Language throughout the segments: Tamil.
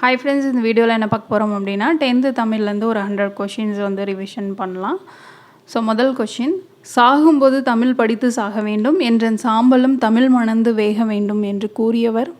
ஹாய் ஃப்ரெண்ட்ஸ் இந்த வீடியோவில் என்ன பார்க்க போகிறோம் அப்படின்னா டென்த்து தமிழ்லேருந்து ஒரு ஹண்ட்ரட் கொஷின்ஸ் வந்து ரிவிஷன் பண்ணலாம். ஸோ முதல் கொஷின் சாகும்போது தமிழ் படித்து சாக வேண்டும் என்றன் சாம்பலும் தமிழ் மணந்து வேக வேண்டும் என்று கூறியவர்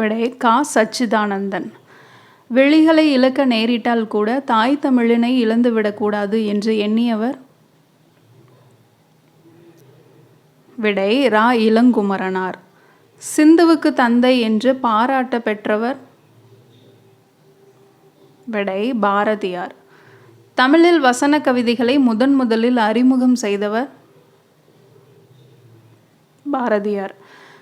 விடை கா. சச்சிதானந்தன். வெளிகளை இழக்க நேரிட்டால் கூட தாய் தமிழினை இழந்துவிடக்கூடாது என்று எண்ணியவர் விடை ரா. இளங்குமரனார். சிந்துவுக்கு தந்தை என்று பாராட்ட பெற்றவர் விடை பாரதியார். தமிழில் வசன கவிதைகளை முதன் முதலில் அறிமுகம் செய்தவர் பாரதியார்.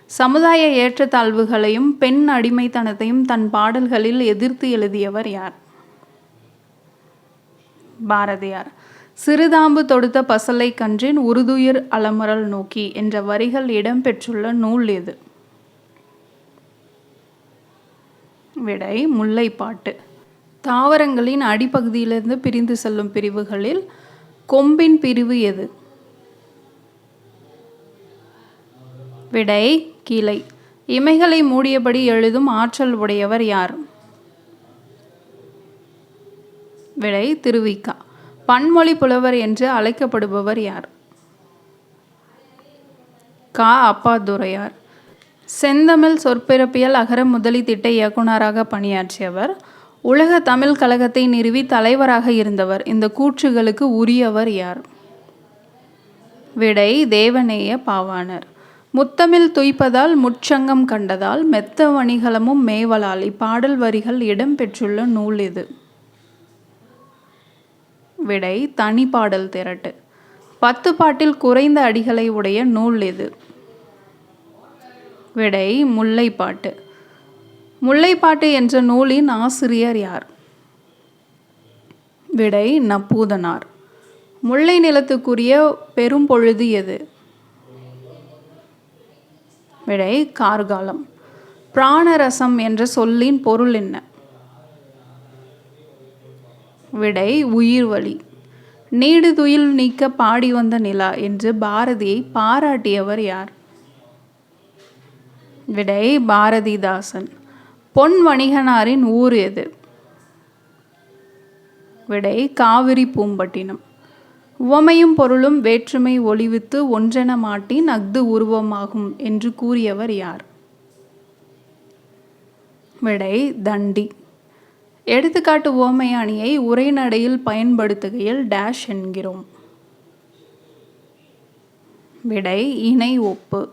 சமுதாய ஏற்றத்தாழ்வுகளையும் பெண் அடிமைத்தனத்தையும் தன் பாடல்களில் எதிர்த்து எழுதியவர் யார்? பாரதியார். சிறுதாம்பு தொடுத்த பசலை கன்றின் உருதுயிர் அலமரல் நோக்கி என்ற வரிகள் இடம்பெற்றுள்ள நூல் எது? விடை முல்லைப்பாட்டு. தாவரங்களின் அடிப்பகுதியிலிருந்து பிரிந்து செல்லும் பிரிவுகளில் கொம்பின் பிரிவு எது? விடை கிளை. இமைகளை மூடியபடி எழுதும் ஆற்றல் உடையவர் யார்? விடை திருவிக்கா. பன்மொழி புலவர் என்று அழைக்கப்படுபவர் யார்? கா. அப்பாதுரையார். செந்தமிழ் சொற்பிறப்பியல் அகர முதலி திட்ட இயக்குனராக பணியாற்றியவர். உலக தமிழ் கழகத்தை நிறுவி தலைவராக இருந்தவர். இந்த கூற்றுகளுக்கு உரியவர் யார்? விடை தேவநேய பாவாணர். முத்தமிழ் துய்ப்பதால் முச்சங்கம் கண்டதால் மெத்த வணிகளமும் மேவலால். இப்பாடல் வரிகள் இடம்பெற்றுள்ள நூல் இது. விடை தனிப்பாடல் திரட்டு. பத்து பாட்டில் குறைந்த அடிகளை உடைய நூல் இது. விடை முல்லைப்பாட்டு. முல்லைப்பாட்டு என்ற நூலின் ஆசிரியர் யார்? விடை நப்பூதனார். முல்லை நிலத்துக்குரிய பெரும் பொழுது எது? விடை கார்காலம். பிராணரசம் என்ற சொல்லின் பொருள் என்ன? விடை உயிர் வழி. நீடுதுயில் நீக்க பாடி வந்த நிலா என்று பாரதியை பாராட்டியவர் யார்? விடை பாரதிதாசன். பொன் வணிகனாரின் ஊர் எது? விடை காவிரி பூம்பட்டினம். உவமையும் பொருளும் வேற்றுமை ஒளிவித்து ஒன்றென மாட்டின் அஃது உருவமாகும் என்று கூறியவர் யார்? விடை தண்டி. எடுத்துக்காட்டு உவமை அணியை உரைநடையில் பயன்படுத்துகையில் டேஷ் என்கிறோம். விடை இணை ஒப்பு.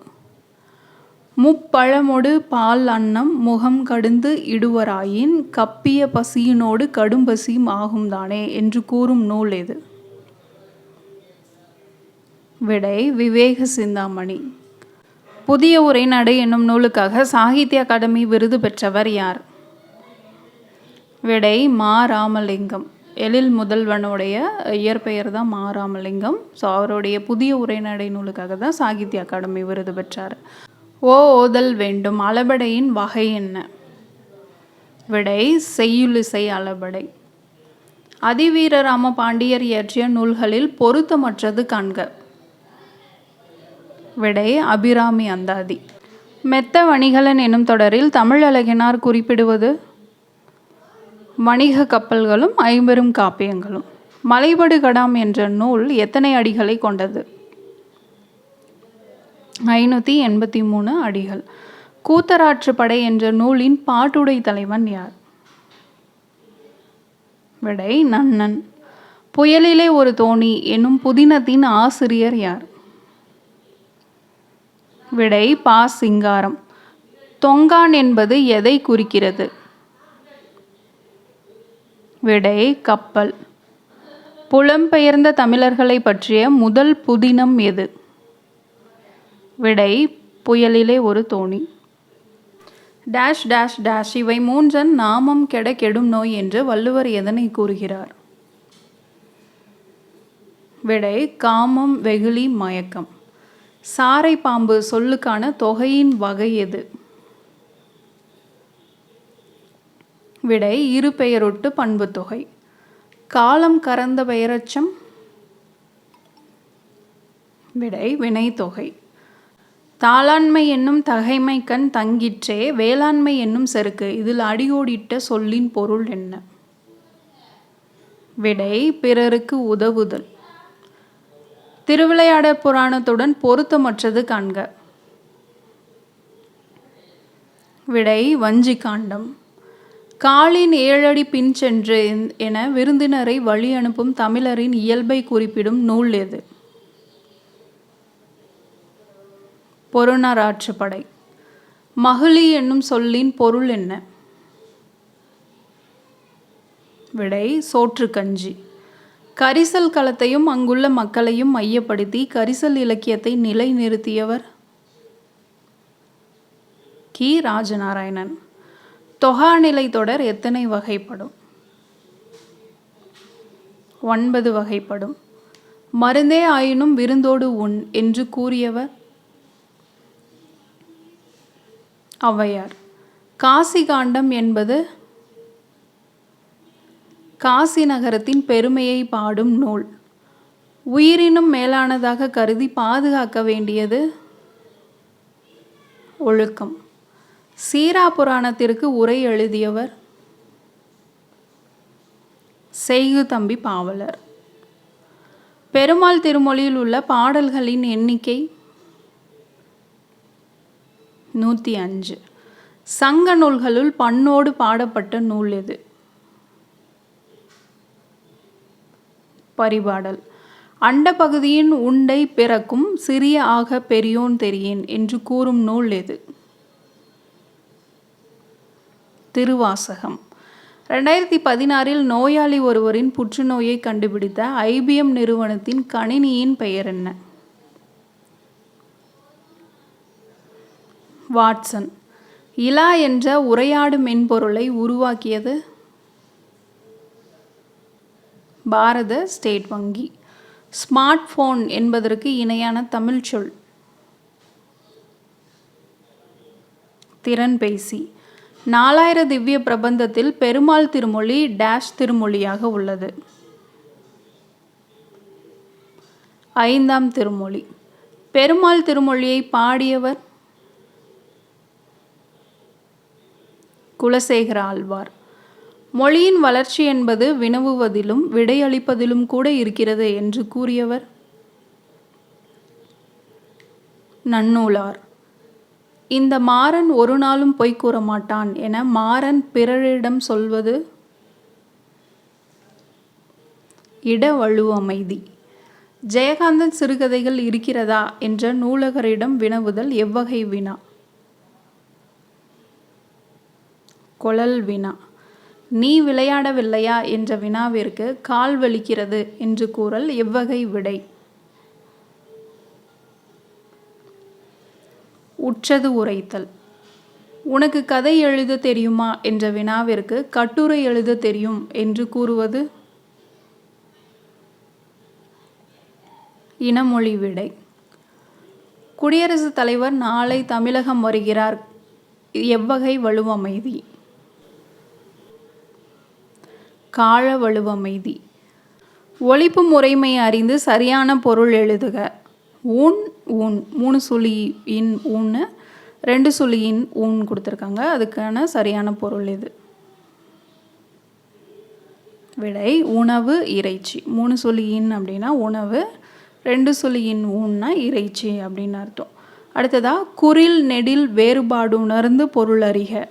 முப்பழமொடு பால் அன்னம் முகம் கடுந்து இடுவராயின் கப்பிய பசியினோடு கடும்பசி ஆகும்தானே என்று கூறும் நூல் எது விடை விவேக சிந்தாமணி. புதிய உரைநடை என்னும் நூலுக்காக சாகித்ய அகாடமி விருது பெற்றவர் யார்? விடை மா ராமலிங்கம். எழில் முதல்வனுடைய இயற்பெயர் தான் மா ராமலிங்கம். ஸோ அவருடைய புதிய உரைநடை நூலுக்காக தான் சாகித்ய அகாடமி விருது பெற்றார். ஓ ஓதல் வேண்டும். அளபடையின் வகை என்ன? விடை செய்யுளிசை அளபடை. அதிவீரராம பாண்டியர் இயற்றிய நூல்களில் பொருத்தமற்றது காண்க. விடை அபிராமி அந்தாதி. மெத்த வணிகலன் எனும் தொடரில் தமிழ் அழகினார் குறிப்பிடுவது? வணிக கப்பல்களும் ஐம்பெரும் காப்பியங்களும். மலைபடு கடாம் என்ற நூல் எத்தனை அடிகளை கொண்டது? ஐநூற்றி எண்பத்தி மூணு அடிகள். கூத்தராற்றுப்படை என்ற நூலின் பாட்டுடை தலைவன் யார்? விடை நன்னன். புயலிலே ஒரு தோணி என்னும் புதினத்தின் ஆசிரியர் யார்? விடை பா. சிங்காரம். தொங்கான் என்பது எதை குறிக்கிறது? விடை கப்பல். புலம்பெயர்ந்த தமிழர்களை பற்றிய முதல் புதினம் எது? விடை புயலிலே ஒரு தோணி. டேஷ் டேஷ் டேஷ் இவை மூன்றன் நாமம் கெட கெடும் நோய் என்று வள்ளுவர் எதனை கூறுகிறார்? விடை காமம் வெகுளி மயக்கம். சாரை பாம்பு சொல்லுக்கான தொகையின் வகை எது? விடை இரு பெயரொட்டு பண்பு தொகை. காலம் கறந்த பெயரச்சம்? விடை வினைத்தொகை தாளாண்மை என்னும் தகைமை கண் தங்கிற்றே வேளாண்மை என்னும் செருக்கு. இதில் அடியோடிட்ட சொல்லின் பொருள் என்ன? விடை பிறருக்கு உதவுதல். திருவிளையாடற் புராணத்துடன் பொருத்தமற்றது காண்க. விடை வஞ்சி காண்டம். காலின் ஏழடி பின் சென்று என விருந்தினரை வழி அனுப்பும் தமிழரின் இயல்பை குறிப்பிடும் நூல் எது? பொருணராற்றுப்படை மகிழி என்னும் சொல்லின் பொருள் என்ன? விடை சோற்றுக்கஞ்சி கரிசல் களத்தையும் அங்குள்ள மக்களையும் மையப்படுத்தி கரிசல் இலக்கியத்தை நிலைநிறுத்தியவர் கி. ராஜநாராயணன். தொகாநிலை தொடர் எத்தனை வகைப்படும்? ஒன்பது வகைப்படும். மருந்தே ஆயினும் விருந்தோடு உண் என்று கூறியவர் ஔவையார். காசி காண்டம் என்பது காசி நகரத்தின் பெருமையை பாடும் நூல். உயிரினும் மேலானதாக கருதி பாதுகாக்க வேண்டியது ஒழுக்கம். சீரா புராணத்திற்கு உரை எழுதியவர் செய்கு தம்பி பாவலர். பெருமாள் திருமொழியில் உள்ள பாடல்களின் எண்ணிக்கை நூற்றி அஞ்சு. சங்க நூல்களுள் பண்ணோடு பாடப்பட்ட நூல் எது? பரிபாடல். அண்ட பகுதியின் உண்டை பிறக்கும் சிறிய ஆக பெரியோன் தெரியேன் என்று கூறும் நூல் எது? திருவாசகம். ரெண்டாயிரத்தி பதினாறில் நோயாளி ஒருவரின் புற்றுநோயை கண்டுபிடித்த ஐபிஎம் நிறுவனத்தின் கணினியின் பெயர் என்ன? வாட்சன். இலா என்ற உரையாடு மென்பொருளை உருவாக்கியது பாரத ஸ்டேட் வங்கி. ஸ்மார்ட் ஃபோன் என்பதற்கு இணையான தமிழ் சொல். திறன்பேசி நாலாயிர திவ்ய பிரபந்தத்தில் பெருமாள் திருமொழி டேஷ் திருமொழியாக உள்ளது. ஐந்தாம் திருமொழி. பெருமாள் திருமொழியை பாடியவர் குலசேகர ஆழ்வார். மொழியின் வளர்ச்சி என்பது வினவுவதிலும் விடையளிப்பதிலும் கூட இருக்கிறது என்று கூறியவர் நன்னூலார். இந்த மாறன் ஒரு நாளும் பொய் கூற மாட்டான் என மாறன் பிறரிடம் சொல்வது இட வலுவமைதி ஜெயகாந்தன் சிறுகதைகள் இருக்கிறதா என்ற நூலகரிடம் வினவுதல் எவ்வகை வினா. குழல் வினா. நீ விளையாடவில்லையா? என்ற வினாவிற்கு கால் வலிக்கிறது என்று கூறல் எவ்வகை விடை. உற்றது உரைத்தல். உனக்கு கதை எழுத தெரியுமா? என்ற வினாவிற்கு கட்டுரை எழுத தெரியும் என்று கூறுவது. இனமொழி விடை. குடியரசுத் தலைவர் நாளை தமிழகம் வருகிறார். எவ்வகை வலுவமைதி. கால வலுவமைதி ஒழிப்பு முறைமை அறிந்து சரியான பொருள் எழுதுக. ஊன் ஊன் மூணு சுழியின் ஊன்னு ரெண்டு சுழியின் ஊன் கொடுத்துருக்காங்க. அதுக்கான சரியான பொருள் இது விடை உணவு இறைச்சி. மூணு சுழியின் அப்படின்னா உணவு. ரெண்டு சுழியின் ஊன்னா இறைச்சி அப்படின்னு அர்த்தம். அடுத்ததாக குரில் நெடில் வேறுபாடு உணர்ந்து பொருள் அறிக.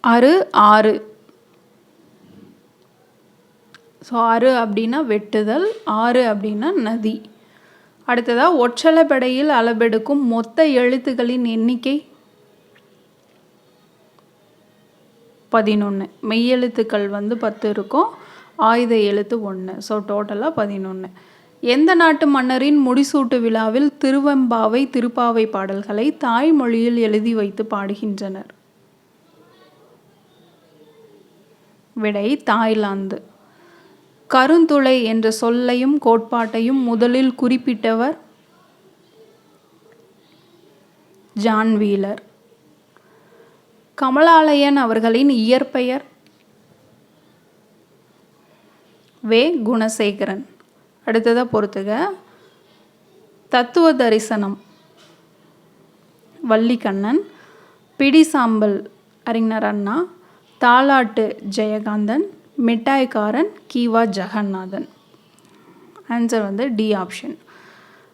அறு ஆறு. ஸோ ஆறு அப்படின்னா வெட்டுதல் ஆறு அப்படின்னா நதி. அடுத்ததாக ஒற்றளபெடையில் அளபெடுக்கும் மொத்த எழுத்துக்களின் எண்ணிக்கை பதினொன்று மெய்யெழுத்துக்கள் வந்து பத்து இருக்கும். ஆயுத எழுத்து ஒன்று ஸோ டோட்டலாக பதினொன்று எந்த நாட்டு மன்னரின் முடிசூட்டு விழாவில் திருவெம்பாவை திருப்பாவை பாடல்களை தாய்மொழியில் எழுதி வைத்து பாடுகின்றனர்? விடை தாய்லாந்து. கருந்துளை என்ற சொல்லையும் கோட்பாட்டையும் முதலில் குறிப்பிட்டவர் ஜான் வீலர். கமலாலயன் அவர்களின் இயற்பெயர் வே. குணசேகரன். அடுத்ததாக பொறுத்துக. தத்துவ தரிசனம் வள்ளிக்கண்ணன் பிடிசாம்பல் அறிஞர் அண்ணா தாலாட்டு ஜெயகாந்தன் மிட்டாய்க்காரன் கீவா ஜெகநாதன். ஆன்சர் வந்து டி ஆப்ஷன்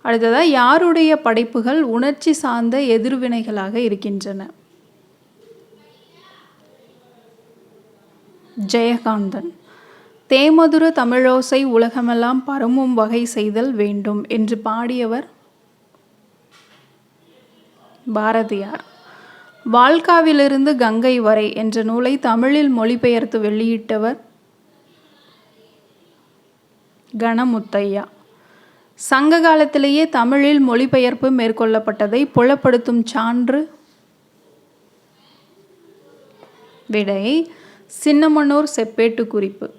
அடுத்ததாக யாருடைய படைப்புகள் உணர்ச்சி சார்ந்த எதிர்வினைகளாக இருக்கின்றன? ஜெயகாந்தன். தேமதுர தமிழோசை உலகமெல்லாம் பரமும் வகை செய்தல் வேண்டும் என்று பாடியவர் பாரதியார். வால்காவிலிருந்து கங்கை வரை என்ற நூலை தமிழில் மொழிபெயர்த்து வெளியிட்டவர் கணமுத்தையா சங்க காலத்திலேயே தமிழில் மொழிபெயர்ப்பு மேற்கொள்ளப்பட்டதை புலப்படுத்தும் சான்று? விடை சின்னமனூர் செப்பேட்டு குறிப்பு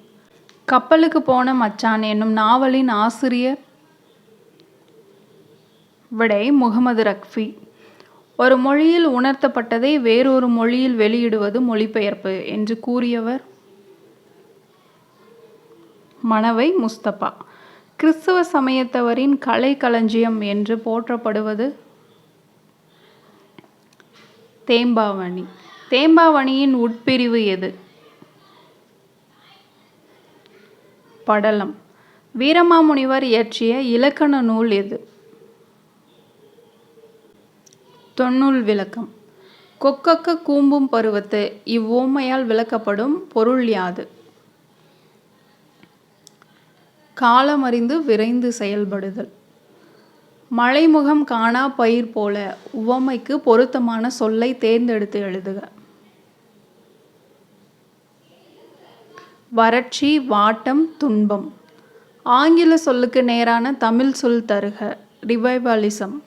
கப்பலுக்கு போன மச்சான் என்னும் நாவலின் ஆசிரியர்? விடை முகமது ரக்ஃபி. ஒரு மொழியில் உணர்த்தப்பட்டதை வேறொரு மொழியில் வெளியிடுவது மொழிபெயர்ப்பு என்று கூறியவர் மணவை முஸ்தபா. கிறிஸ்தவ சமயத்தவரின் கலை களஞ்சியம் என்று போற்றப்படுவது தேம்பாவணி. தேம்பாவணியின் உட்பிரிவு எது? படலம். வீரமாமுனிவர் இயற்றிய இலக்கண நூல் எது? தொன்னூல் விளக்கம். கொக்கக்க கூம்பும் பருவத்து இவ்வோமையால் விளக்கப்படும் பொருள் யாது? காலமறிந்து விரைந்து செயல்படுதல். மலைமுகம் காணா பயிர் போல உவமைக்கு பொருத்தமான சொல்லை தேர்ந்தெடுத்து எழுதுக. வறட்சி வாட்டம் துன்பம். ஆங்கில சொல்லுக்கு நேரான தமிழ் சொல் தருக. ரிவைவலிசம்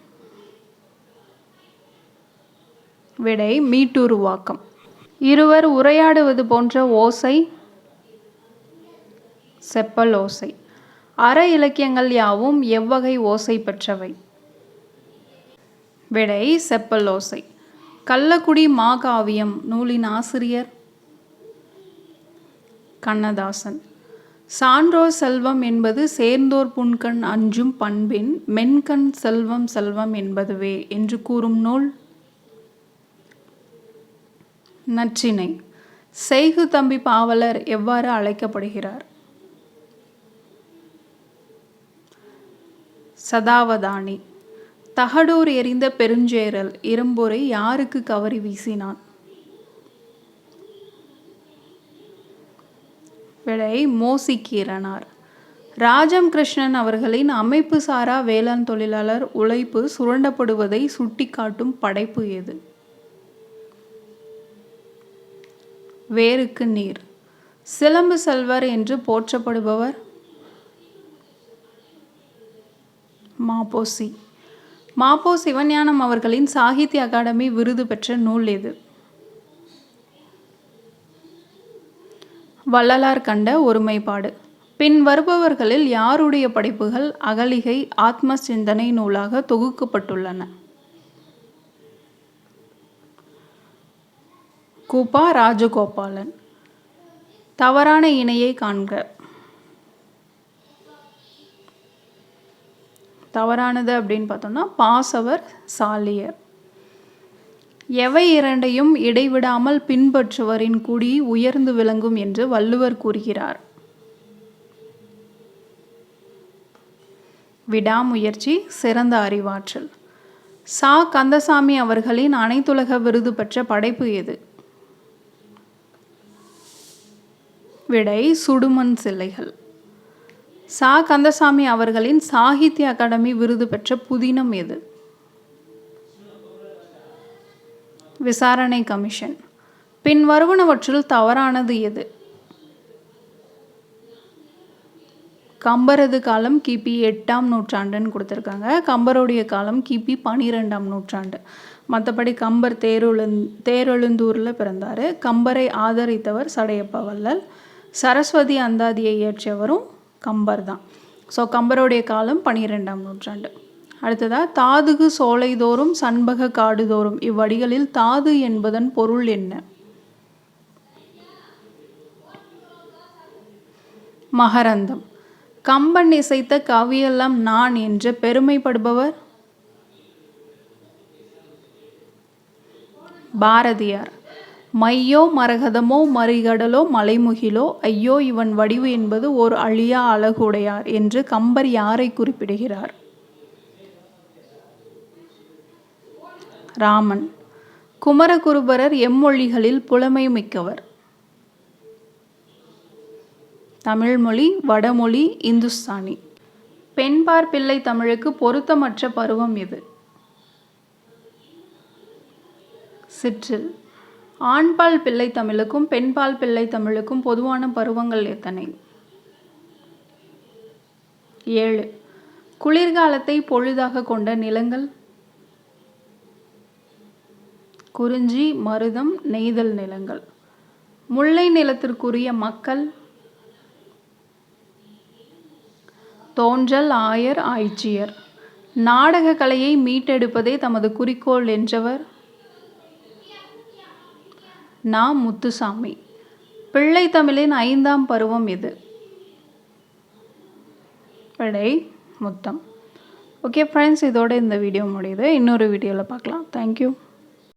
விடை மீட்டுருவாக்கம் இருவர் உரையாடுவது போன்ற ஓசை செப்பல் ஓசை. அற இலக்கியங்கள் யாவும் எவ்வகை ஓசை பெற்றவை? விடை செப்பல் ஓசை. கள்ளக்குடி மாகாவியம் நூலின் ஆசிரியர் கண்ணதாசன். சான்றோர் செல்வம் என்பது சேர்ந்தோர் புன்கண் அஞ்சும் பண்பின் மென்கண் செல்வம் செல்வம் என்பதுவே என்று கூறும் நூல். நற்றினை செய்கு தம்பி பாவலர் எவ்வாறு அழைக்கப்படுகிறார்? சதாவதானி. தகடூர் எறிந்த பெருஞ்சேரல் இரும்பொறை யாருக்கு கவரி வீசினான்? விடை மோசிக்கிறனார் ராஜம் கிருஷ்ணன் அவர்களின் அமைப்பு சாரா வேளாண் தொழிலாளர் உழைப்பு சுரண்டப்படுவதை சுட்டிக்காட்டும் படைப்பு எது? வேருக்கு நீர். சிலம்பு செல்வர் என்று போற்றப்படுபவர் மாபோசி. மாப்போ சிவஞானம் அவர்களின் சாகித்ய அகாடமி விருது பெற்ற நூல் எது வள்ளலார் கண்ட ஒருமைப்பாடு. பின் வருபவர்களில் யாருடைய படைப்புகள் அகலிகை ஆத்ம சிந்தனை நூலாக தொகுக்கப்பட்டுள்ளன? கூப்பா ராஜகோபாலன். தவறான இணையை காண்க. தவறானது அப்படின்னு பார்த்தோம்னா பாசவர் சாலியர். எவை இரண்டையும் இடைவிடாமல் பின்பற்றுவரின் குடி உயர்ந்து விளங்கும் என்று வள்ளுவர் கூறுகிறார். விடாமுயற்சி சிறந்த அறிவாற்றல். சா. கந்தசாமி அவர்களின் அனைத்துலக விருது பெற்ற படைப்பு எது? விடை சுடுமண் சிலைகள். சா கந்தசாமி அவர்களின் சாகித்ய அகாடமி விருது பெற்ற புதினம் எது? விசாரணை கமிஷன். பின் வருவனவற்றில் தவறானது எது? கம்பரது காலம் கிபி எட்டாம் நூற்றாண்டுன்னு கொடுத்துருக்காங்க. கம்பருடைய காலம் கிபி பனிரெண்டாம் நூற்றாண்டு. மற்றபடி கம்பர் தேரொழுந் தேரெழுந்தூரில் பிறந்தார். கம்பரை ஆதரித்தவர் சடையப்ப வள்ளல். சரஸ்வதி அந்தாதியை இயற்றியவரும் கம்பர் தான். ஸோ கம்பருடைய காலம் பனிரெண்டாம் நூற்றாண்டு. அடுத்ததாக தாதுகு சோலைதோறும் சண்பக காடுதோறும் இவ்வடிகளில் தாது என்பதன் பொருள் என்ன? மகரந்தம். கம்பன் இசைத்த கவியெல்லாம் நான் என்று பெருமைப்படுபவர் பாரதியார். மையோ மரகதமோ மறிகடலோ மலைமுகிலோ ஐயோ இவன் வடிவு என்பது ஓர் அழியா அழகுடையார் என்று கம்பர் யாரை குறிப்பிடுகிறார்? ராமன். குமரகுருபரர் எம்மொழிகளில் புலமை மிக்கவர் தமிழ்மொழி வடமொழி இந்துஸ்தானி. பெண்பார் பிள்ளை தமிழுக்கு பொருத்தமற்ற பருவம் இது. சிற்றில். ஆண்பால் பிள்ளை தமிழுக்கும் பெண்பால் பிள்ளை தமிழுக்கும் பொதுவான பருவங்கள் எத்தனை? ஏழு. குளிர்காலத்தை பொழுதாக கொண்ட நிலங்கள்? குறிஞ்சி மருதம் நெய்தல் நிலங்கள். முல்லை நிலத்திற்குரிய மக்கள்? தோன்றல் ஆயர் ஆய்ச்சியர். நாடக கலையை மீட்டெடுப்பதே தமது குறிக்கோள் என்றவர்? நான் முத்துசாமி. பிள்ளை தமிழின் ஐந்தாம் பருவம் இது. விடை முத்தம். ஓகே ஃப்ரெண்ட்ஸ் இதோட இந்த வீடியோ முடியுது. இன்னொரு வீடியோவில் பார்க்கலாம் தேங்க்யூ